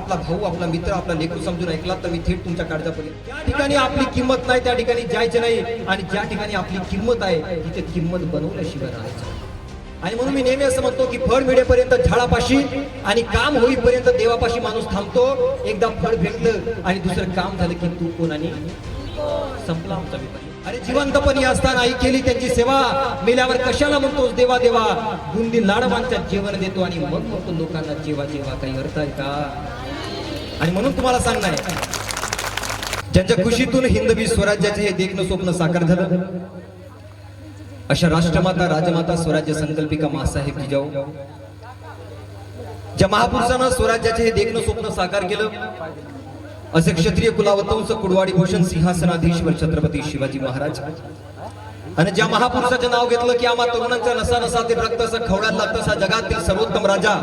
आपला भाऊ आपला मित्र आपला लेखू समजून ऐकला तर मी थेट तुमच्या काळजापर्यंत त्या ठिकाणी आपली किंमत नाही त्या ठिकाणी जायचं नाही. आणि ज्या ठिकाणी आपली किंमत आहे तिथे किंमत बनवल्याशिवाय राहायचं आणि म्हणून मी नेहमी असं म्हणतो की फळ मिळेपर्यंत झाडापाशी आणि काम होईपर्यंत देवापाशी माणूस थांबतो. एकदा फळ भेटलं आणि दुसरं काम झालं की तू कोण आणि संपला आमचा विपरीत. अरे जिवंतपणी असताना आई केली त्यांची सेवा. मेल्यावर कशाला म्हणतोस देवा देवा? बुंदी लाडवांच्या जेवण देतो आणि मग म्हणतो लोकांना जेवा जेवा काही अर्थ आहे का? आणि म्हणून तुम्हाला सांगणार आहे. ज्यांच्या खुशीतून हिंदवी स्वराज्याचे हे देखणं स्वप्न साकार झालं अशा राष्ट्रमाता राजमाता स्वराज्य संकल्पिका मासाहेब जिजाऊ ज्या महापुरुषांना स्वराज्याचे हे देखणं स्वप्न साकार केलं असे क्षत्रिय कुलावतंस कुडवाडी भूषण सिंहासनाधीश्वर छत्रपती शिवाजी महाराज आणि ज्या महापुरुषाचं नाव घेतलं की आम्हा तरुणांच्या नसा नसा ते रक्त असं खवड्याला लागत असा जगातील सर्वोत्तम राजा.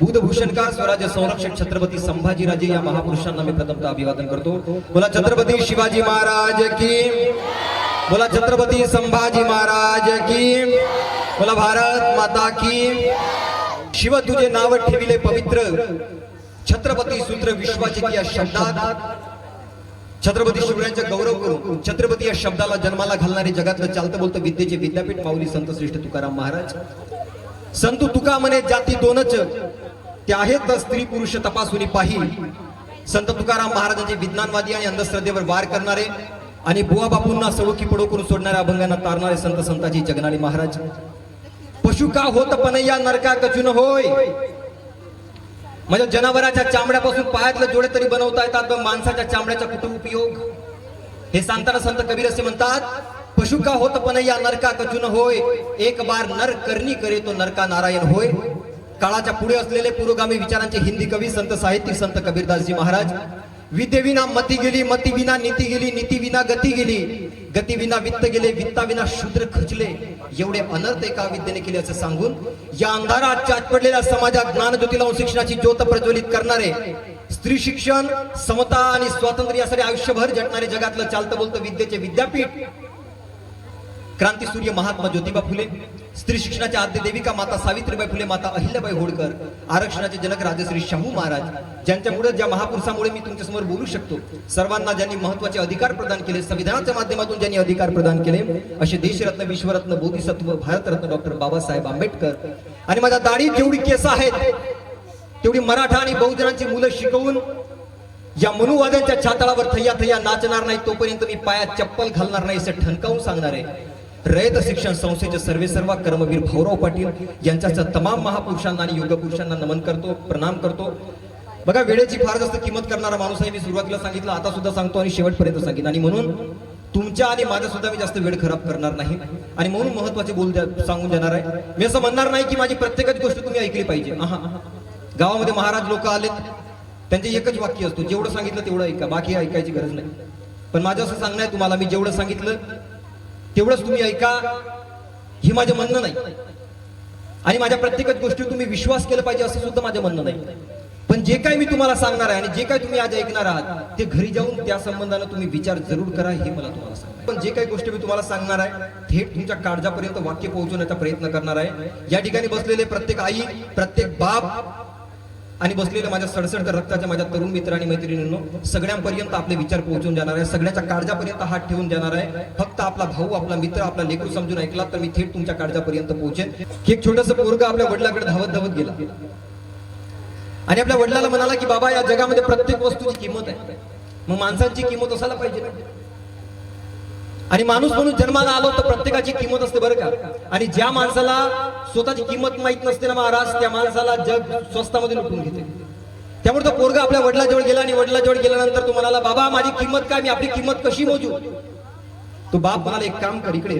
बुधभूषणकार स्वराज्य संरक्षक छत्रपती संभाजीराजे या महापुरुषांना मी प्रथमतः अभिवादन करतो. बोला छत्रपती शिवाजी महाराज की बोला छत्रपती संभाजी महाराज की बोला भारत माता की. शिव तुझे नाव ठेविले पवित्र छत्रपती सूत्र विश्वाचे या शब्दात छत्रपती शिवरायांचा गौरव करून छत्रपती या शब्दाला जन्माला घालणारे जगातलं चालतं बोलतं विद्येचे विद्यापीठ माऊली संत श्रेष्ठ तुकाराम महाराज. संत तुका म्हणे जाती दोनच ते आहेत स्त्री पुरुष तपासून पाही. संत तुकाराम महाराजांचे विज्ञानवादी आणि अंधश्रद्धेवर वार करणारे आणि बुवा बापूंना सळुकी पडो करून सोडणाऱ्या अभंगांना तारणारे संत संताजी जगनाळे महाराज. पशु का होत पण या नरका कचून होय? म्हणजे जनावरांच्या चामड्यापासून पायातलं जोडे तरी बनवता येतात पण माणसाच्या चामड्याचा कुठं उपयोग? हे सांगताना संत कबीर असे म्हणतात पशु का होत पण या नरका कचून होय? एक बार नर करणी करे तो नरका नारायण होय? काळाच्या पुढे असलेले पुरोगामी विचारांचे हिंदी कवी संत साहित्यिक संत कबीरदासजी महाराज विद्येविना मती गेली मती विना नीती गेली नीती विना गती गेली. गतीविना वित्त गेले वित्ताविना शूद्र खचले एवढे अनर्थ एका विद्येने केले असं सांगून या अंधारात चाट पडलेल्या समाजात ज्ञानज्योती लावून शिक्षणाची ज्योत प्रज्वलित करणारे स्त्री शिक्षण समता आणि स्वातंत्र्य यासाठी आयुष्यभर झटणारे जगातलं चालतं बोलतं विद्येचे विद्यापीठ क्रांतीसूर्य महात्मा ज्योतिबा फुले स्त्री शिक्षणाच्या आद्य देविका माता सावित्रीबाई फुले माता अहिल्याबाई होळकर आरक्षणाचे जनक राजश्री शाहू महाराज ज्यांच्यामुळे ज्या महापुरुषामुळे मी तुमच्यासमोर बोलू शकतो सर्वांना ज्यांनी महत्त्वाचे अधिकार प्रदान केले संविधानाच्या माध्यमातून ज्यांनी अधिकार प्रदान केले असे देशरत्न विश्वरत्न बोधिसत्व भारतरत्न डॉक्टर बाबासाहेब आंबेडकर. आणि माझ्या दाढी जेवढी केस आहेत तेवढी मराठा आणि बहुजनांची मुलं शिकवून या मनुवाद्यांच्या छाताळावर थैया थैया नाचणार नाही तोपर्यंत मी पायात चप्पल घालणार नाही असं ठणकावून सांगणार आहे. रयत शिक्षण संस्थेचे सर्वे सर्व कर्मवीर भाऊराव पाटील यांच्या तमाम महापुरुषांना आणि योगपुरुषांना नमन करतो प्रणाम करतो. बघा वेळेची फार जास्त किंमत करणारा माणूस आहे मी सुरुवातीला सांगितलं आता सुद्धा सांगतो आणि शेवटपर्यंत सांगेन. आणि म्हणून तुमच्या आणि माझा सुद्धा मी जास्त वेळ खराब करणार नाही. आणि म्हणून महत्त्वाचे बोल सांगून देणार आहे. मी असं म्हणणार नाही की माझी प्रत्येकाची गोष्ट तुम्ही ऐकली पाहिजे. हा गावामध्ये महाराज लोक आलेत त्यांचे एकच वाक्य असतो जेवढं सांगितलं तेवढं ऐका बाकी ऐकायची गरज नाही. पण माझं असं सांगणं आहे तुम्हाला मी जेवढं सांगितलं तेवढंच तुम्ही ऐका हे माझं म्हणणं नाही. आणि माझ्या प्रत्येकच गोष्टी तुम्ही विश्वास केला पाहिजे असं सुद्धा माझं म्हणणं नाही. पण जे काही मी तुम्हाला सांगणार आहे आणि जे काय तुम्ही आज ऐकणार आहात ते घरी जाऊन त्या संबंधानं तुम्ही विचार जरूर करा हे मला तुम्हाला सांगणार पण जे काही गोष्टी मी तुम्हाला सांगणार आहे थेट तुमच्या काळजापर्यंत वाक्य पोहोचवण्याचा प्रयत्न करणार आहे. या ठिकाणी बसलेले प्रत्येक आई प्रत्येक बाप आणि बसलेल्या माझ्या सडसड रक्ताच्या माझ्या तरुण मित्र आणि मैत्रिणींनो सगळ्यांपर्यंत आपले विचार पोहोचून जाणार आहे. सगळ्याच्या काळजापर्यंत हात ठेवून जाणार आहे. फक्त आपला भाऊ आपला मित्र आपला लेकरू समजून ऐकला तर मी थेट तुमच्या काळजापर्यंत पोहोचेन. एक छोटस पोरग आपल्या वडिलाकडे धावत धावत गेला. आणि आपल्या वडिलाला म्हणाला की बाबा या जगामध्ये प्रत्येक वस्तूची किंमत आहे. मग माणसांची किंमत असायला पाहिजे ना. आणि माणूस म्हणून जन्माला आलो तर प्रत्येकाची किंमत असते बरं का? आणि ज्या माणसाला स्वतःची किंमत माहीत नसते ना महाराज त्या माणसाला जग स्वस्तामध्ये लुटून घेते. त्यामुळे तो पोरगा आपल्या वडिलाजवळ गेला आणि वडिलाजवळ गेल्यानंतर तो म्हणाला बाबा माझी किंमत काय? मी आपली किंमत कशी मोजू? तो बाप म्हणाला एक काम कर इकडे.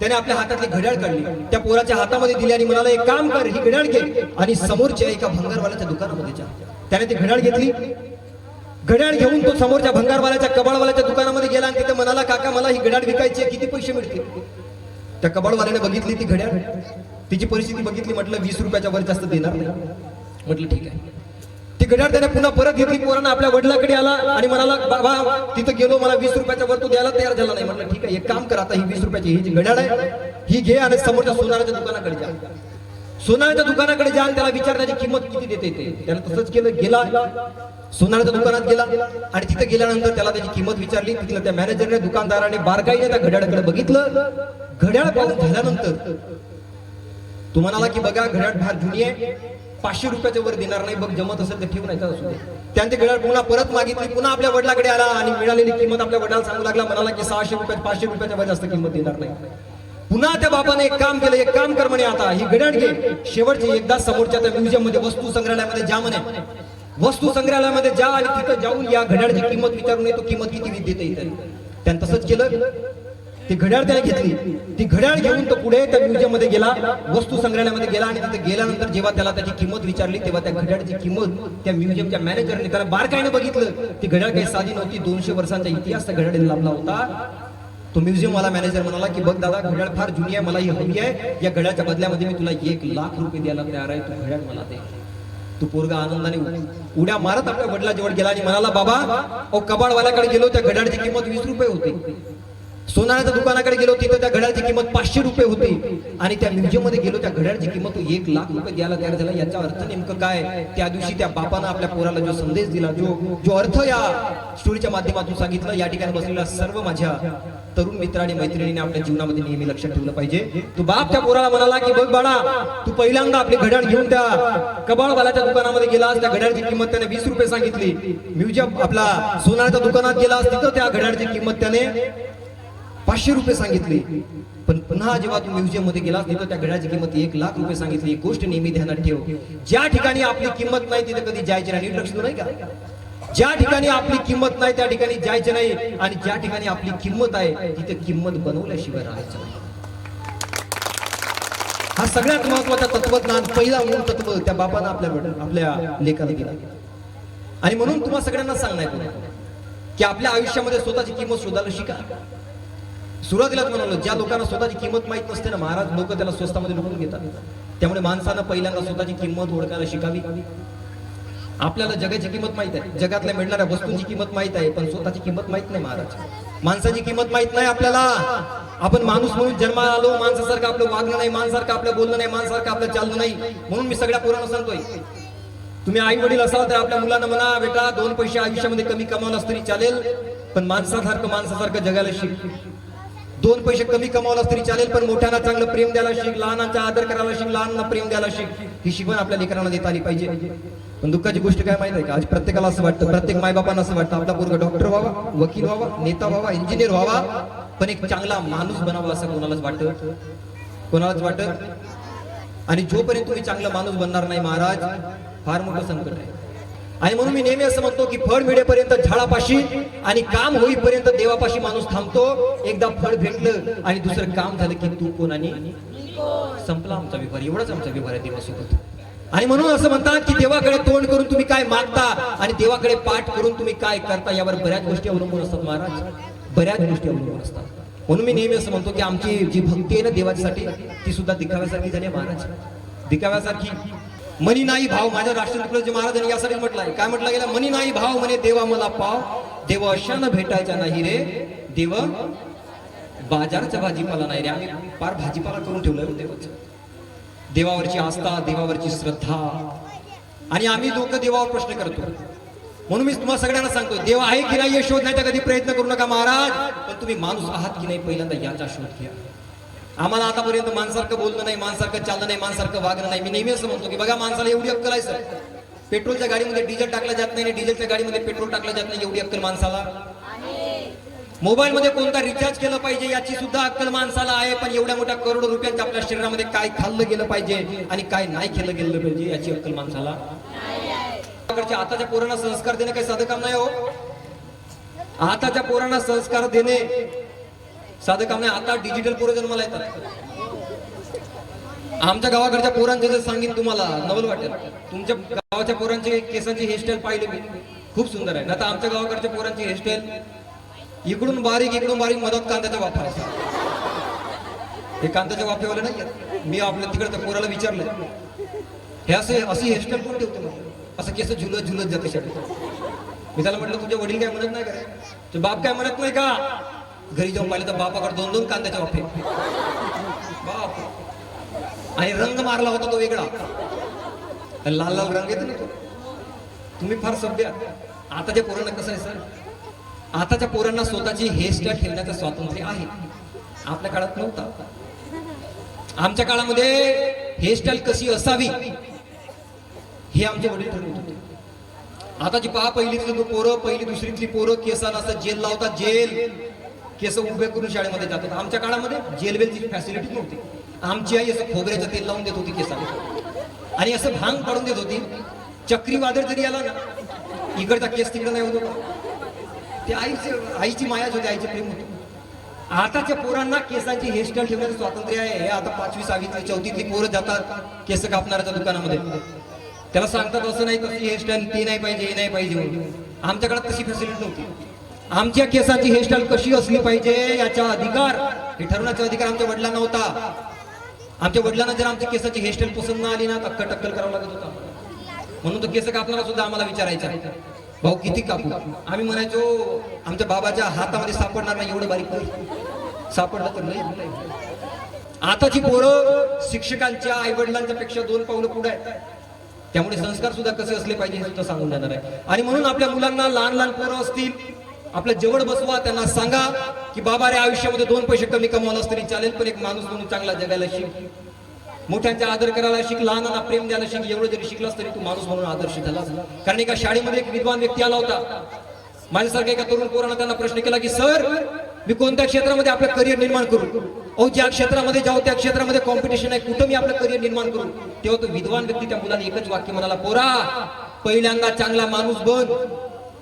त्याने आपल्या हातातली घड्याळ काढली. त्या पोराच्या हातामध्ये दिली आणि म्हणाला एक काम कर ही घड्याळ घे आणि समोरच्या एका भंगारवाल्याच्या दुकानामध्ये जा. त्याने ती घड्याळ घेतली. घड्याळ घेऊन तो समोरच्या भंगारवाल्याच्या कबाडवाल्याच्या दुकानामध्ये गेला आणि तिथे म्हणाला काका मला ही घड्याळ विकायची आहे किती पैसे मिळतील? त्या कबाडवाल्याने बघितली ती घड्याळ. तिची परिस्थिती बघितली म्हटलं वीस रुपयाच्या वर जास्त देणार नाही. म्हटलं ठीक आहे. ती घड्याळ त्याने पुन्हा परत घेतली पोरानं आपल्या वडिलाकडे आला आणि म्हणाला बाबा तिथं गेलो मला वीस रुपयाच्या वर तू द्यायला तयार झाला नाही. म्हटलं ठीक आहे एक काम कर आता ही वीस रुपयाची ही जी घड्याळ आहे ही घे आणि समोरच्या सोनाराच्या दुकानाकडे जा. सोनाळ्याच्या दुकानाकडे जाल त्याला विचार त्याची किंमत किती देते ते? त्याला तसंच केलं गेला. सोनाळ्याच्या दुकानात गेला आणि तिथे गेल्यानंतर त्याला त्याची किंमत विचारली. तिथलं त्या मॅनेजरने दुकानदाराने बारकाईने त्या घड्याळाकडे बघितलं. घड्याळ पाहून झाल्यानंतर तू म्हणाला की बघा घड्याळ फार जुनी आहे. पाचशे रुपयाच्या वर देणार नाही. बघ जमत असेल तर ठेवून नाही असू दे. ते घड्याळ पुन्हा परत मागितली. पुन्हा आपल्या वडिलाकडे आला आणि मिळालेली किंमत आपल्या वडिलाला सांगू लागला. म्हणाला की सहाशे रुपयात पाचशे रुपयाच्या वर जास्त किंमत देणार नाही. पुन्हा त्या बाबाने एक काम केलं एक काम कर म्हणे आता. ही घड्याळ घे. शेवटची एकदा समोरच्या त्या म्युझियममध्ये वस्तू संग्रहालयामध्ये जा म्हणे. वस्तू संग्रहालयामध्ये जा आणि तिथं जाऊन या घड्याळची किंमत विचारून येतो किंमत किती देते इथे. त्यानं तसंच केलं. ती घड्याळ त्याने घेतली. ती घड्याळ घेऊन तो पुढे त्या म्युझियममध्ये गेला वस्तू संग्रहालयामध्ये गेला आणि तिथे गेल्यानंतर जेव्हा त्याला त्याची किंमत विचारली तेव्हा त्या घड्याळची किंमत त्या म्युझियमच्या मॅनेजरने त्याला बारकाईने बघितलं. ती घड्याळ काही साधी नव्हती. दोनशे वर्षांचा इतिहास त्या घड्याळीने लाभला होता. तो म्युझियम वाला मॅनेजर म्हणाला की बघ दादा घड्याळ फार जुनी आहे मला ही हवी आहे. या घड्याळच्या बदल्यामध्ये मी तुला एक लाख रुपये द्यायला तयार आहे. तू घड्याळ मला दे. तू पोरगा आनंदाने उड्या मारत आपल्या वडिलाजवळ गेला आणि म्हणाला बाबा ओ कबाडवाल्याकडे गेलो त्या घड्याळची किंमत वीस रुपये होती. सोनाराच्या दुकानाकडे गेलो तिथं त्या घड्याळची किंमत पाचशे रुपये होती. आणि त्या म्युझियममध्ये गेलो त्या घड्याळची किंमत एक लाख रुपये द्यायला तयार झाला. याचा अर्थ नेमकं काय? त्या दिवशी त्या बापानं आपल्या पोराला जो संदेश दिला जो जो अर्थ या स्टोरीच्या माध्यमातून सांगितलं या ठिकाणी बसलेल्या सर्व माझ्या तरुण मित्र आणि मैत्रिणीने आपल्या जीवनामध्ये नेहमी लक्षात ठेवलं पाहिजे. तू बाप त्या पोराला म्हणाला की बघ बाळा तू पहिल्यांदा आपली घड्याळ घेऊन त्या कबाळवाल्याच्या दुकानामध्ये गेलास त्या घड्याळची किंमत त्याने वीस रुपये सांगितली. म्युझियम आपला सोनाच्या दुकानात गेलास तिथं त्या घड्याळची किंमत त्याने पाचशे रुपये सांगितली. पण पुन्हा जेव्हा तू म्युझियममध्ये गेला तिथं त्या घड्याची किंमत एक लाख रुपये सांगितली. एक गोष्ट नेहमी ध्यानात ठेव. ज्या ठिकाणी आपली किंमत नाही तिथे कधी जायची नाही लक्ष नाही का? ज्या ठिकाणी आपली किंमत नाही त्या ठिकाणी जायचं नाही. आणि ज्या ठिकाणी आपली किंमत आहे तिथे किंमत बनवल्याशिवाय राहायचं नाही. हा सगळ्यात महत्त्वाचा तत्वज्ञान पहिला मूळ तत्व त्या बापानं आपल्या आपल्या लेखाला दिला. आणि म्हणून तुम्हाला सगळ्यांना सांगणार की आपल्या आयुष्यामध्ये स्वतःची किंमत शोधायला शिका. सुरुवातीलाच म्हणालो ज्या लोकांना स्वतःची किंमत माहीत नसते ना महाराज लोक त्याला स्वस्तामध्ये लुटून घेतात. त्यामुळे माणसानं पहिल्यांदा स्वतःची किंमत ओळखायला शिकावी. आपल्याला जगाची किंमत माहीत आहे. जगातल्या मिळणाऱ्या वस्तूंची किंमत माहीत आहे पण स्वतःची किंमत माहीत नाही महाराज. माणसाची किंमत माहीत नाही आपल्याला. आपण माणूस म्हणून जन्माला आलो माणसासारखं आपलं वागणं नाही माणसारखं आपलं बोलणं नाही माणसारखं आपलं चालणं नाही म्हणून मी सगळ्या पोरांना सांगतोय. तुम्ही आई वडील असाल तर आपल्या मुलांना म्हणा बेटा दोन पैसे आयुष्यामध्ये कमी कमावलास तरी चालेल पण माणसासारखं माणसासारखं जगायला शिक. दोन पैसे कमी कमावलास तरी चालेल पण मोठ्यांना चांगलं प्रेम द्यायला शिक लहानांचा आदर करायला शिक लहानांना प्रेम द्यायला शिक. ही शिकवण आपल्या लेकरांना देता आली पाहिजे. पण दुःखाची गोष्ट काय माहिती आहे का? आज प्रत्येकाला असं वाटतं प्रत्येक मायबापांना असं वाटतं आपला पोरगा डॉक्टर व्हावा वकील व्हावा नेता व्हावा इंजिनियर व्हावा पण एक चांगला माणूस बनावा असं कोणालाच वाटत? कोणालाच वाटत? आणि जोपर्यंत तुम्ही चांगला माणूस बनणार नाही महाराज फार मोठं संकट आहे. आणि म्हणून मी नेहमी असं म्हणतो की फळ मिळेपर्यंत झाडापाशी आणि काम होईपर्यंत देवापाशी माणूस थांबतो. एकदा फळ भेटलं आणि दुसरं काम झालं की तू कोण आणि? संपला आमचा व्यवहार. एवढाच आमचा व्यवहार आहे देवासोबत. आणि म्हणून असं म्हणतात की देवाकडे तोंड करून तुम्ही काय मागता आणि देवाकडे पाठ करून तुम्ही काय करता यावर बऱ्याच गोष्टी अवलंबून असतात महाराज. बऱ्याच गोष्टी अवलंबून असतात. म्हणून मी नेहमी असं म्हणतो की आमची जी भक्ती आहे ना देवाच्यासाठी ती सुद्धा दिखाव्यासारखी झाली महाराज. दिखाव्यासारखी. मनी नाही भाव माझ्या राष्ट्रपती महाराजांनी यासाठी म्हटलंय. काय म्हटलं गेलं? मनी नाही भाव म्हणे देवा मला पाव. देव अशानं भेटायचा नाही रे. देव बाजारचा भाजीपाला नाही रे. आम्ही फार भाजीपाला करून ठेवलाय हो देवाचं. देवावरची आस्था देवावरची श्रद्धा. आणि आम्ही लोक देवावर प्रश्न करतो. म्हणून मी तुम्हाला सगळ्यांना सांगतो देव आहे की नाही हे शोधण्याचा कधी प्रयत्न करू नका महाराज. पण तुम्ही माणूस आहात की नाही पहिल्यांदा याचा शोध घ्या. आम्हाला आतापर्यंत माणसारखं बोलणं नाही माणसारखं चालणं नाही माणसारखं वागणं नाही. मी नेहमी असं म्हणतो की बघा माणसाला एवढी अक्कल आहे सर. पेट्रोलच्या गाडीमध्ये डिझेल टाकलं जात नाही डिझेलच्या गाडीमध्ये पेट्रोल टाकलं जात नाही एवढी अक्कल माणसाला. मोबाईलमध्ये कोणता रिचार्ज केलं पाहिजे याची सुद्धा अक्कल माणसाला आहे पण एवढ्या मोठ्या करोडो रुपयांच्या आपल्या शरीरामध्ये काय खाल्लं गेलं पाहिजे आणि काय नाही केलं गेलं पाहिजे याची अक्कल माणसाला? आताच्या पोरांना संस्कार देणे काही साधं काम नाही हो. आताच्या पोरांना संस्कार देणे साधं काम नाही. आता डिजिटल पोरं जन्माला येतात. आमच्या गावाकडच्या पोरांचे जर सांगेन तुम्हाला नवल वाटेल. तुमच्या गावाच्या पोरांचे केसांची हेअरस्टाईल पाहिले मी. खूप सुंदर आहे. आता आमच्या गावाकडच्या पोरांची हेअरस्टाईल इकडून बारीक इकडून बारीक मधात कांद्याचा वापर हे कांद्याच्या वाफेवाले नाही मी आपल्या तिकडच्या पोराला विचारलं हे असे अशी हेअरस्टाईल कोण ठेवतो असं केस झुलत झुलत जाते शाळेत मी त्याला म्हटलं तुझे वडील काय म्हणत नाही का तुझे बाप काय म्हणत नाही का? घरी जाऊन पाहिलं तर बापाकडे दोन दोन कांद्याच्या वाफे. बाप. आणि रंग मारला होता तो वेगळा. लाल लाल रंग येतो ना तो. तुम्ही फार सभ्य आता आताच्या पोरांना कसं आहे सर? आताच्या पोरांना स्वतःची हेअरस्टाईल ठेवण्याचं स्वातंत्र्य आहे. आपल्या काळात नव्हता. आमच्या काळामध्ये हेअरस्टाईल कशी असावी हे आमचे वडील ठरवत होते. आताची पहा पहिलीतली पोरं पहिली दुसरीतली पोरं केसाला असं जेल लावतात जेल. केस उभे करून शाळेमध्ये जातात. आमच्या काळामध्ये जेलवेलची फॅसिलिटी नव्हती. आमची आई असं खोबऱ्याचं तेल लावून देत होती केसाला आणि असं भांग पाडून देत होती. चक्रीवादळ जरी आला ना इकडचा केस तिकडे नाही होतो. ते आईचे आईची मायाच होती आईचे प्रेम होते. आताच्या पोरांना केसांची हेअरस्टाईल ठेवण्याचं स्वातंत्र्य आहे. हे आता पाचवी सहावीतली चौथीतली पोरं जातात केस कापणाऱ्याच्या दुकानामध्ये. त्याला सांगतात असं नाही तशी हेअरस्टाईल ती नाही पाहिजे हे नाही पाहिजे. आमच्याकडे तशी फॅसिलिटी नव्हती. आमच्या केसाची हेअरस्टाईल कशी असली पाहिजे याचा अधिकार हे ठरवण्याचा अधिकार आमच्या वडिलांना होता. आमच्या वडिलांना जर आमच्या केसाची हेअरस्टाईल पसंत न आली ना तर टक्कल करावं लागत होता. म्हणून तो केस कापणारा सुद्धा आम्हाला विचारायचा. भाऊ किती कापू आम्ही म्हणायचो आमच्या बाबाच्या हातामध्ये सापडणार नाही एवढं बारीक सापडलं तर नाही. आताची पोरं शिक्षकांच्या आई वडिलांच्या पेक्षा दोन पावलं पुढे आहेत. त्यामुळे संस्कार सुद्धा कसे असले पाहिजे हे सुद्धा सांगून जाणार आहे. आणि म्हणून आपल्या मुलांना लहान लहान पोरं असतील आपल्या जवळ बसवा त्यांना सांगा की बाबा रे आयुष्यामध्ये दोन पैसे कमी कमावला तरी चालेल पण एक माणूस म्हणून चांगला जगायला शिक मोठ्यांचा आदर करायला शिक लहानांना प्रेम द्यायला शिक एवढं जरी शिकलास तरी तू माणूस म्हणून आदर्श झालास कारण एका शाळेमध्ये एक विद्वान व्यक्ती आला होता. माझ्यासारख्या एका तरुण पोरानं त्यांना प्रश्न केला की सर मी कोणत्या क्षेत्रामध्ये आपलं करिअर निर्माण करू? अहो ज्या क्षेत्रामध्ये जाऊ त्या क्षेत्रामध्ये कॉम्पिटिशन आहे कुठं मी आपलं करिअर निर्माण करू? तेव्हा तो विद्वान व्यक्ती त्या मुलाने एकच वाक्य म्हणाला पोरा पहिल्यांदा चांगला माणूस बन.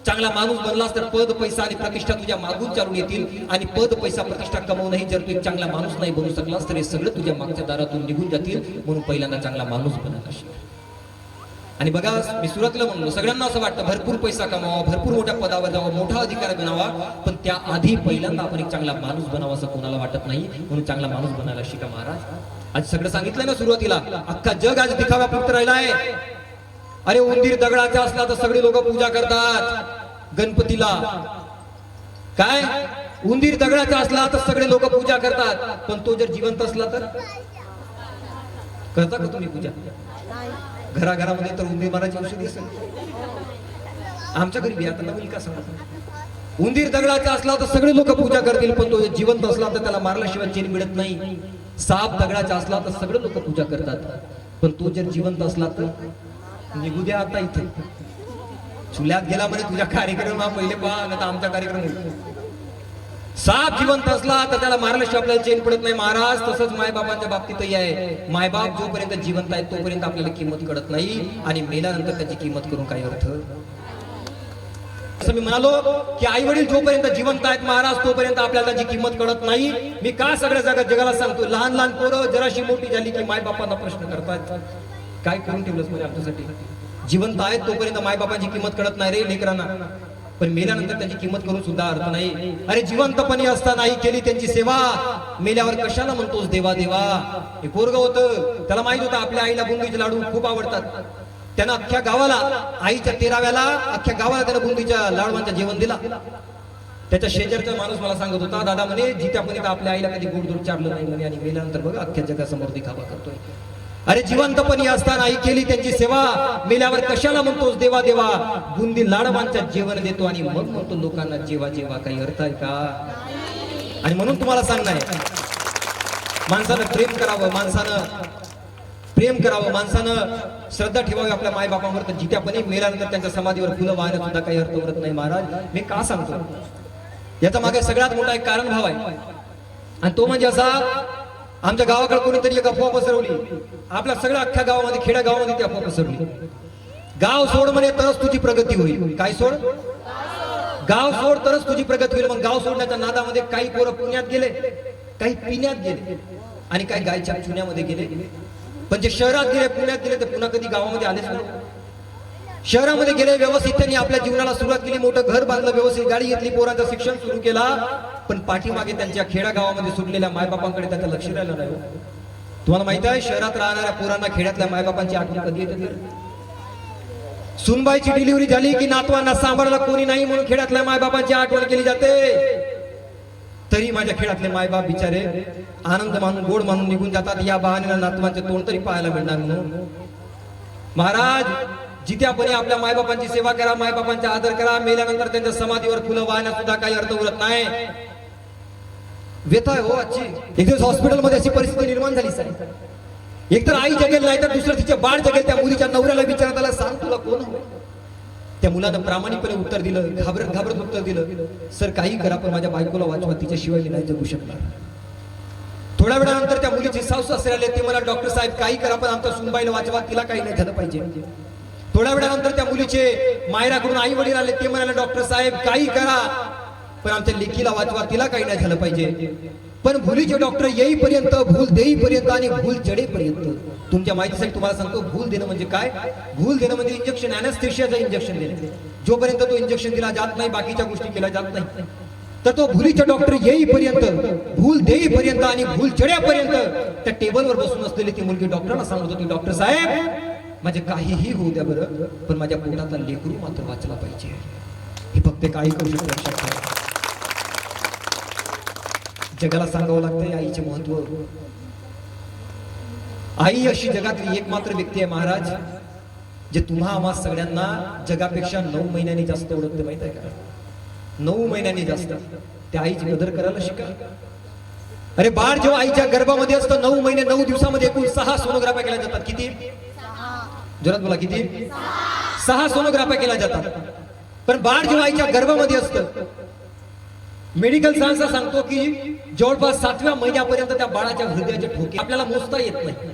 चांगला माणूस बनलास तर पद पैसा आणि प्रतिष्ठा तुझ्या मागून चालून येतील. आणि पद पैसा प्रतिष्ठा कमवूनही जर तू एक चांगला माणूस नाही बनू शकलास तर हे सगळं तुझ्या मागच्या दारातून निघून जातील. म्हणून पहिल्यांदा चांगला माणूस बनायला शिक आणि बघा मी सुरुवातीला म्हणलो सगळ्यांना असं वाटतं भरपूर पैसा कमावा भरपूर मोठ्या पदावर जावा मोठा अधिकार बनावा. पण त्या आधी पहिल्यांदा आपण एक चांगला माणूस बनावा असं कोणाला वाटत नाही. म्हणून चांगला माणूस बनायला शिका महाराज. आज सगळं सांगितलंय ना सुरुवातीला अख्खा जग आज दिखावा फक्त आहे अरे उंदीर दगडाचा असला तर सगळे लोक पूजा करतात. गणपतीला. काय? उंदीर दगडाचा असला तर सगळे लोक पूजा करतात. पण तो जर जिवंत असला तर? करता का तुम्ही पूजा? घराघरामध्ये तर उंदीर मारायची औषधी असेल. आमच्या घरी बी आता नवीन का सांगा उंदीर दगडाचा असला तर सगळे लोक पूजा करतील पण तो जिवंत असला तर त्याला मारल्याशिवाय चेन मिळत नाही. साप दगडाचा असला तर सगळे लोक पूजा करतात. पण तो जर जिवंत असला तर? निघू द्या आता इथे. चुल्यात गेला म्हणे तुझ्या कार्यक्रम हा पहिले पहा तर आमचा कार्यक्रम होईल. साप जिवंत असला तर त्याला मारल्याशिवाय आपल्याला चेन पडत नाही. महाराज तसंच मायबाबांच्या बाबतीतही आहे. मायबाप जोपर्यंत जिवंत आहे तोपर्यंत आपल्याला किंमत कळत नाही आणि मेल्यानंतर त्याची किंमत करून काही अर्थ. असं मी म्हणालो की आई वडील जोपर्यंत जिवंत आहेत महाराज तोपर्यंत आपल्याला त्याची किंमत कळत नाही. मी का सगळ्या जगात जगाला सांगतो लहान लहान पोरं जराशी मोठी झाली की मायबापांना प्रश्न करतात. काय करून ठेवलंस म्हणजे आमच्यासाठी? जिवंत आहेत तोपर्यंत मायबापांची किंमत कळत नाही रे लेकरांना. पण मेल्यानंतर त्याची किंमत करून सुद्धा अर्थ नाही. अरे जिवंतपणी असता नाही केली त्यांची सेवा. मेल्यावर कशाला म्हणतोस देवा देवा? हे पोरग होतं. त्याला माहीत होतं आपल्या आईला बुंदीचे लाडू खूप आवडतात. त्यानं अख्ख्या गावाला आईच्या तेराव्याला अख्ख्या गावाला त्यानं बुंदीच्या लाडवांचा जेवण दिला. त्याच्या शेजारचा माणूस मला सांगत होता दादा म्हणे जित्यापर्यंत आपल्या आईला कधी गोड दूध चारलं नाही म्हणे आणि मेल्यानंतर बघा अख्ख्या जगासमोर दिखावा करतोय. अरे जिवंतपणी असताना आई केली त्यांची सेवा. मेल्यावर कशाला म्हणतोस देवा देवा? बुंदी लाडवांचं जेवण देतो आणि मग म्हणतो लोकांना जेवा जेवा काही अर्थ आहे का? आणि म्हणून तुम्हाला सांगणार आहे. माणसानं प्रेम करावं माणसानं प्रेम करावं माणसानं श्रद्धा ठेवावी आपल्या मायबापांवर. तर जित्यापणे मेल्यानंतर त्यांच्या समाधीवर फुलं वाहण्यात सुद्धा काही अर्थ उरत नाही महाराज. मी का सांगतो? याचा मागे सगळ्यात मोठा एक कारण भाव आहे. आणि तो म्हणजे असा आमच्या गावाकडे कोणीतरी एक अफवा पसरवली आपल्या सगळ्या अख्ख्या गावामध्ये खेड्या गावामध्ये ती अफवा पसरवली गाव सोड म्हणे तरच तुझी प्रगती होईल. काय सोड? गाव सोड तरच तुझी प्रगती होईल. मग गाव सोडण्याच्या नादामध्ये काही पोरं पुण्यात गेले काही पिण्यात गेले आणि काही गायच्या चुन्यामध्ये गेले. पण जे शहरात गेले पुण्यात गेले ते पुन्हा कधी गावामध्ये आलेच नाही. शहरामध्ये गेले व्यवस्थित त्यांनी आपल्या जीवनाला सुरुवात केली मोठं घर बांधलं व्यवस्थित गाडी घेतली पोरांचं शिक्षण सुरू केला. पण पाठीमागे त्यांच्या खेड्या गावामध्ये सुटलेल्या मायबापांकडे त्याचं लक्ष राहिलं नाही हो. तुम्हाला माहीत आहे शहरात राहणाऱ्या पोरांना खेड्यातल्या मायबापांची आठवण कधी येते सुनबाईची डिलिव्हरी झाली की नातवांना सांभाळायला कोणी नाही म्हणून खेड्यातल्या मायबापांची आठवण केली जाते. तरी माझ्या खेळातले मायबाप बिचारे आनंद मानून गोड मानून निघून जातात. या बहाण्याला नातवांचे तोंड तरी पाहायला मिळणार म्हणून. महाराज जिथे आपण आपल्या मायबापांची सेवा करा मायबापांचा आदर करा मेल्यानंतर त्यांच्या समाधीवर फुलं वाहण्यात सुद्धा काही अर्थ उरत नाही. व्यथा आहे हो आजची. एक दिवस हॉस्पिटलमध्ये अशी परिस्थिती निर्माण झाली साहेब. एक तर आई जगेल नाही तर दुसरं तिचे बाळ जगेल त्या मुलीच्या नवऱ्याला विचारत आला सांग तुला कोण त्या मुलानं प्रामाणिकपणे उत्तर दिलं घाबरत घाबरत उत्तर दिलं सर काही करा पण माझ्या बायकोला वाचवा तिच्याशिवाय मी नाही जगू शकणार. थोड्या वेळानंतर त्या मुलीची सासू सासरे आले ते मला डॉक्टर साहेब काही करा पण आमच्या सुनबाईला वाचवा तिला काही नाही झालं पाहिजे. थोड्या वेळानंतर त्या मुलीचे मायराकडून आई वडील आले ते म्हणाले डॉक्टर साहेब काही करा. पण आमच्या लेकीला वाचवा तिला काही नाही झालं पाहिजे. पण भुलीचे डॉक्टर येईपर्यंत भूल देईपर्यंत आणि भूल जडेपर्यंत. तुमच्या माहितीसाठी तुम्हाला सांगतो भूल देणं म्हणजे काय? भूल देणं म्हणजे इंजेक्शन अॅनेस्थेशियाचं इंजेक्शन देणं. जोपर्यंत तो इंजेक्शन दिला जात नाही बाकीच्या गोष्टी केल्या जात नाही. तर तो भुलीचा डॉक्टर येईपर्यंत भूल देईपर्यंत आणि भूल चढ्यापर्यंत त्या टेबलवर बसून असलेली ती मुलगी डॉक्टरला सांगत होती डॉक्टर साहेब माझे काहीही होऊ द्या बरं पण माझ्या पोटातला लेकरू मात्र वाचला पाहिजे. हे फक्त काही करू शकतो लक्षात ठेवा. जगाला सांगावं लागतंय आईचे महत्त्व. आई अशी जगातली एकमात्र व्यक्ती आहे महाराज जे तुम्हा आम्हा सगळ्यांना जगापेक्षा नऊ महिन्यांनी जास्त ओळखते माहीत आहे का? नऊ महिन्यांनी जास्त. त्या आईची कदर करायला शिका. अरे बाळ जेव्हा आईच्या गर्भामध्ये असतं नऊ महिने नऊ दिवसामध्ये एकूण सहा सोनोग्राफ्या केल्या जातात. किती? जोरात बोला किती? सहा सोनोग्राफ्या केल्या जातात. पण बाळ जेव्हा आईच्या गर्भामध्ये असतं मेडिकल सायन्स सांगतो की जवळपास सातव्या महिन्यापर्यंत त्या बाळाच्या हृदयाचे ठोके आपल्याला मोजता येत नाही.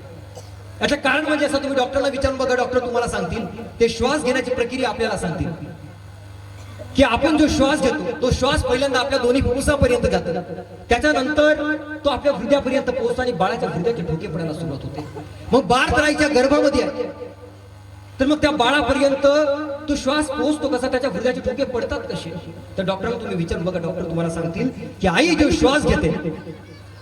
याचं कारण म्हणजे असं तुम्ही डॉक्टरला विचारून बघा डॉक्टर तुम्हाला सांगतील. ते श्वास घेण्याची प्रक्रिया आपल्याला सांगतील. की आपण जो श्वास घेतो तो श्वास पहिल्यांदा आपल्या दोन्ही फुफ्फुसापर्यंत जातो. त्याच्यानंतर तो आपल्या हृदयापर्यंत पोहोचतो आणि बाळाच्या हृदयाचे ठोके पडायला सुरुवात होते. मग बाळ तर आईच्या गर्भामध्ये आहे. तर मग त्या बाळापर्यंत तो श्वास पोहोचतो कसा? त्याच्या हृदयाचे ठोके पडतात कसे? तर डॉक्टरांना तुम्ही विचार बघा डॉक्टर तुम्हाला सांगतील की आई जो श्वास घेते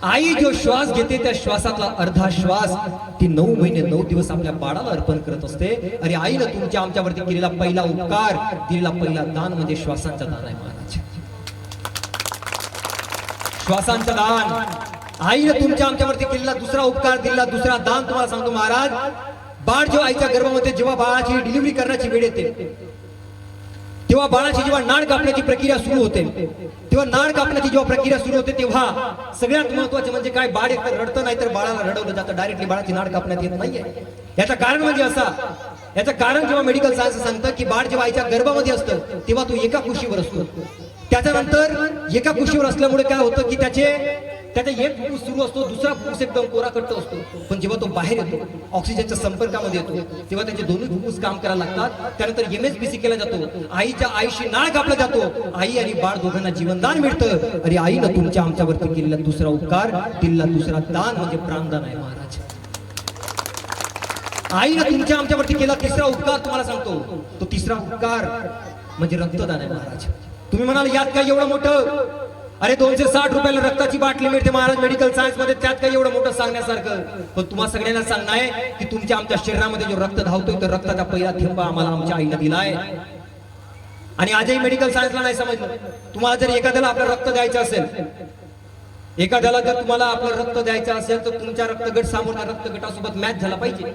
आई जो श्वास घेते त्या श्वासातला अर्धा श्वास ती नऊ महिने नऊ दिवस आपल्या बाळाला अर्पण करत असते. अरे आईनं तुमच्या आमच्यावरती केलेला पहिला उपकार दिलेला पहिला दान म्हणजे श्वासांचा दान आहे महाराज. श्वासांचा दान. आईने तुमच्या आमच्यावरती केलेला दुसरा उपकार दिलेला दुसरा दान तुम्हाला सांगतो महाराज. बाळ जेव्हा आईच्या गर्भामध्ये जेव्हा बाळाची डिलिव्हरी करण्याची वेळ येते तेव्हा बाळाची जेव्हा नाळ कापण्याची प्रक्रिया सुरू होते तेव्हा नाळ कापण्याची जेव्हा प्रक्रिया सुरू होते तेव्हा सगळ्यात महत्त्वाचे म्हणजे काय बाळ एकतर रडतं नाही तर बाळाला रडवलं जातं. डायरेक्टली बाळाची नाळ कापण्यात येत नाहीये. याचं कारण म्हणजे असा याचं कारण जेव्हा मेडिकल सायन्स सांगतं की बाळ जेव्हा आईच्या गर्भामध्ये असतं तेव्हा तो एका कुशीवर असतो. त्याच्यानंतर एका कुशीवर असल्यामुळे काय होतं की त्याचे त्याचा एक फुफ्फुस सुरू असतो दुसरा फुफ्फुस एकदम कोराकडचा असतो. पण जेव्हा तो बाहेर येतो ऑक्सिजनच्या संपर्कामध्ये येतो तेव्हा त्याचे दोन्ही फुफ्फुस काम करायला लागतात. त्यानंतर एमएसबीसी केला जातो. आईच्या आईशी नाळ कापला जातो. आई आणि बाळ दोघांना जीवनदान मिळतं. अरे आईनं तुमच्या आमच्यावरती केलेला दुसरा उपकार दिलेला दुसरा दान म्हणजे प्राणदान आहे महाराज. आईनं तुमच्या आमच्यावरती केला तिसरा उपकार तुम्हाला सांगतो. तो तिसरा उपकार म्हणजे रक्तदान आहे महाराज. तुम्ही म्हणाल यात काय एवढं मोठं? अरे दोनशे साठ रुपयाला रक्ताची बाटली मिळते महाराज मेडिकल सायन्समध्ये. त्यात काही एवढं मोठं सांगण्यासारखं. पण तुम्हाला सगळ्यांना सांगणं आहे की तुमच्या आमच्या शरीरामध्ये जो रक्त धावतोय तो रक्ताचा पहिला थेंब आम्हाला आमच्या आईनं दिलाय आणि आजही मेडिकल सायन्सला नाही समजलं. तुम्हाला जर एखाद्याला आपलं रक्त द्यायचं असेल एखाद्याला जर तुम्हाला आपलं रक्त द्यायचं असेल तर तुमच्या रक्तगट समोरच्या रक्तगटासोबत मॅच झाला पाहिजे.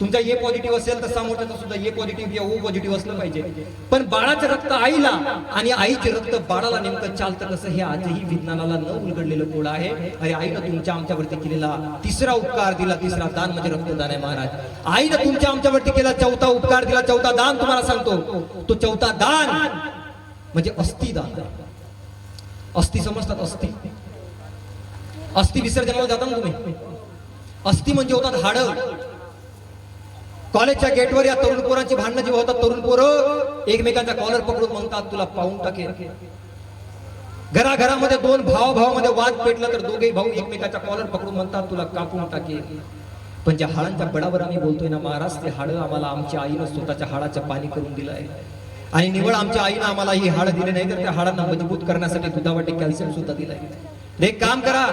तुमचा ए पॉझिटिव्ह असेल तर समोरच्याचा सुद्धा ए पॉझिटिव्ह किंवा ओ पॉझिटिव्ह असलं पाहिजे. पण बाळाचं रक्त आईला आणि आईचे रक्त बाळाला नेमकं चालतं कसं हे आजही विज्ञानाला न उलगडलेलं कोड आहे. अरे आईनं तुमच्या आमच्यावरती केलेला तिसरा उपकार दिला तिसरा दान म्हणजे रक्तदान आहे महाराज. आईनं तुमच्या आमच्यावरती केला चौथा उपकार दिला चौथा दान तुम्हाला सांगतो. तो चौथा दान म्हणजे अस्थिदान अस्थि समजतात अस्थि. अस्थि विसर्जनाला जाता ना तुम्ही? अस्थि म्हणजे होतात हाडं. कॉलेजच्या गेटवर या तरुण पोरांची भांडणं जी होतात तरुण पोरं एकमेकांचा कॉलर पकडून म्हणतात तुला पाहून टाकेल. घराघरामध्ये दोन भाव भावामध्ये वाद पेटला तर दोघेही भाऊ एकमेकाच्या कॉलर पकडून म्हणतात तुला कापून टाकेल. पण ज्या हाडांच्या बडावर आम्ही बोलतोय ना महाराज ते हाडं आम्हाला आमच्या आईनं स्वतःच्या हाडाचं पाणी करून दिलं आहे आणि निवड आमच्या आईनं आम्हाला ही हाड दिली नाही तर त्या हाडांना मजबूत करण्यासाठी दुधावाटे कॅल्शियम सुद्धा दिलंय. एक काम करा.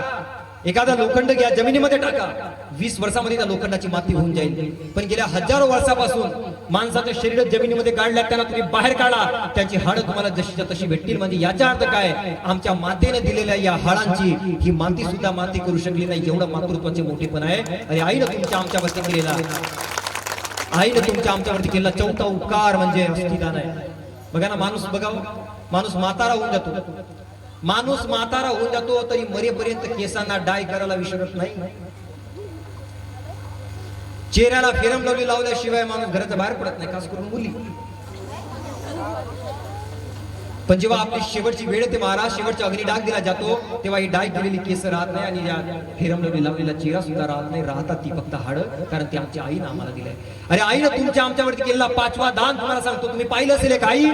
एखादा लोखंड घ्या जमिनीमध्ये टाका. वीस वर्षामध्ये त्या लोखंडाची माती होऊन जाईल. पण गेल्या हजारो वर्षापासून माणसाचं शरीर जमिनीमध्ये काढल्या त्यांना तुम्ही बाहेर काढा. त्यांची हाडं तुम्हाला जशीच्या तशी भेटतील. म्हणजे याचा अर्थ काय? आमच्या मातेने दिलेल्या या हाडांची ही माती सुद्धा माती करू शकली नाही. एवढं मातृत्वाचे मोठेपण आहे. आणि आईनं तुमच्या आमच्यावरती केलेला. आईनं तुमच्या आमच्यावरती केलेला चौथा उपकार म्हणजे आहे. बघा ना माणूस बघा हो. माणूस म्हातारा होऊन जातो. माणूस म्हातारा होऊन जातो तरी मरेपर्यंत केसांना डाय करायला विसरत नाही. चेहऱ्याला फेरम लावली लावल्याशिवाय माणूस घराच्या बाहेर पडत नाही खास करून मुली. पण जेव्हा आपली शेवटची वेळ ते महाराज शेवटचा अग्निडाग दिला जातो तेव्हा ही डाय केलेली केस राहत नाही आणि या फेरमलवली लावलेला चेहरा सुद्धा राहत नाही. राहतात ती फक्त हाड कारण ती आमच्या आईनं आम्हाला दिलंय. अरे आईनं तुमच्या आमच्यावरती केलेला पाचवा दान तुम्हाला सांगतो. तुम्ही पाहिलं असेल एक आई?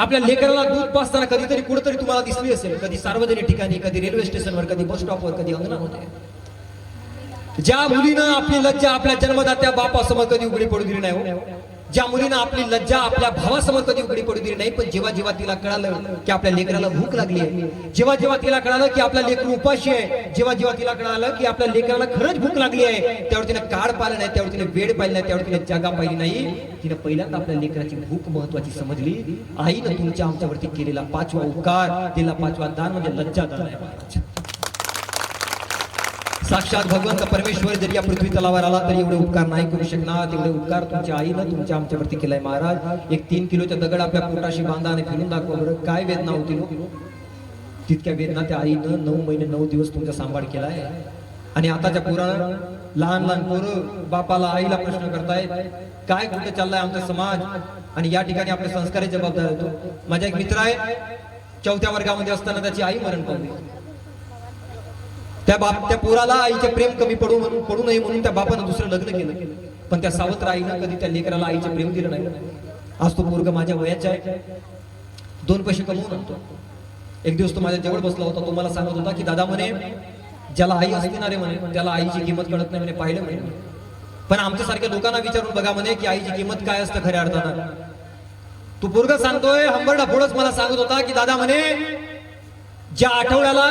आपल्या लेकराला दूध पाचताना कधीतरी कुठेतरी तुम्हाला दिसली असेल. कधी सार्वजनिक ठिकाणी कधी रेल्वे स्टेशनवर कधी बस स्टॉपवर कधी अंगणामध्ये. ज्या मुलीनं आपली लज्जा आपल्या जन्मदात्या बापासमोर कधी उघडी पडू दिली नाही हो. ज्या मुलीनं आपली लज्जा आपल्या भावासमोर कधी उघडी पडू दिली नाही पण जेव्हा जेव्हा तिला कळालं की आपल्या लेकराला भूक लागली आहे जेव्हा जेव्हा तिला कळालं की आपला लेकरू उपाशी आहे जेव्हा जेव्हा तिला कळालं की आपल्या लेकराला खरंच भूक लागली आहे त्यावर तिने काळ पाहिलं नाही त्यावर तिने वेळ पाहिला नाही त्यावर तिने जागा पाहिली नाही. तिने पहिल्यांदा आपल्या लेकराची भूक महत्वाची समजली. आईनं तुमच्या आमच्यावरती केलेला पाचवा उपकार तिला पाचवा दान म्हणजे लज्जा दान आहे. साक्षात भगवंत परमेश्वर जरी या पृथ्वी तलावर आला तरी एवढे उपकार नाही करू शकणार. तेवढे उपकार तुमच्या आईनं तुमच्या आमच्यावरती केलाय महाराज. एक तीन किलोच्या दगड आपल्या पोटाशी बांधा आणि फिरून दाखवा बरं. काय वेदना होती नो? तितक्या वेदना त्या आईनं नऊ महिने नऊ दिवस तुमचा सांभाळ केलाय. आणि आताच्या पुराण लहान लहान पोरं बापाला आईला प्रश्न करतायत काय कुठे चाललाय आमचा समाज? आणि या ठिकाणी आपले संस्कारी जबाबदार होतो माझा एक मित्र आहे चौथ्या वर्गामध्ये असताना त्याची आई मरण पावली. त्या बाप त्या पोराला आईचे प्रेम कमी पडू म्हणून पडू नये म्हणून त्या बापानं दुसरं लग्न केलं. पण त्या सावत्र आईनं कधी त्या लेकराला आईचे प्रेम दिलं नाही. आज तो पोरग माझ्या वयाचा आहे. दोन पैसे कमवून आणतो. एक दिवस तो माझ्या जवळ बसला होता. तो मला सांगत होता की दादा म्हणे ज्याला आई असते ना रे म्हणे त्याला आईची किंमत कळत नाही म्हणे पाहिलं म्हणे. पण आमच्यासारख्या लोकांना विचारून बघा म्हणे की आईची किंमत काय असतं खऱ्या अर्थानं? तू पोरग सांगतोय हंबरडा पुढंच मला सांगत होता की दादा म्हणे ज्या आठवड्याला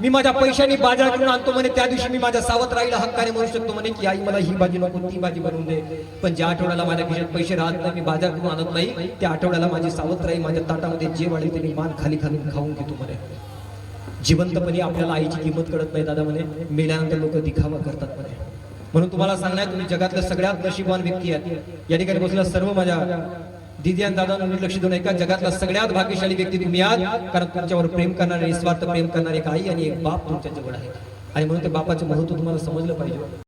मी माझ्या पैशांनी बाजार करून आणतो म्हणे त्या दिवशी मी माझ्या सावत आईला हक्काने म्हणू शकतो म्हणे की आई मला ही भाजी नको ती भाजी बनवून दे. पण ज्या आठवड्याला माझ्या खिशात पैसे राहत नाही मी बाजार करून आणत नाही त्या आठवड्याला माझी सावत आई माझ्या ताटामध्ये जे वाढेल ते मी मान खाली खाली खाऊन घेतो म्हणे. जिवंतपणी आपल्याला आईची किंमत कळत नाही दादा म्हणे. मेल्यानंतर लोक दिखावा करतात म्हणे. म्हणून तुम्हाला सांगणार तुम्ही जगातल्या सगळ्यात नशीबवान व्यक्ती आहेत. या ठिकाणी बसलेल्या सर्व माझ्या दिदी आणि दादा लक्ष देऊन ऐका जगातला सगळ्यात भाग्यशाली व्यक्ती तुम्ही आहात. कारण तुमच्यावर प्रेम करणारे निस्वार्थ प्रेम करणारे एक आई आणि एक बाप तुमच्या जवळ आहे आणि म्हणून ते बापाचं महत्त्व तुम्हाला समजलं पाहिजे.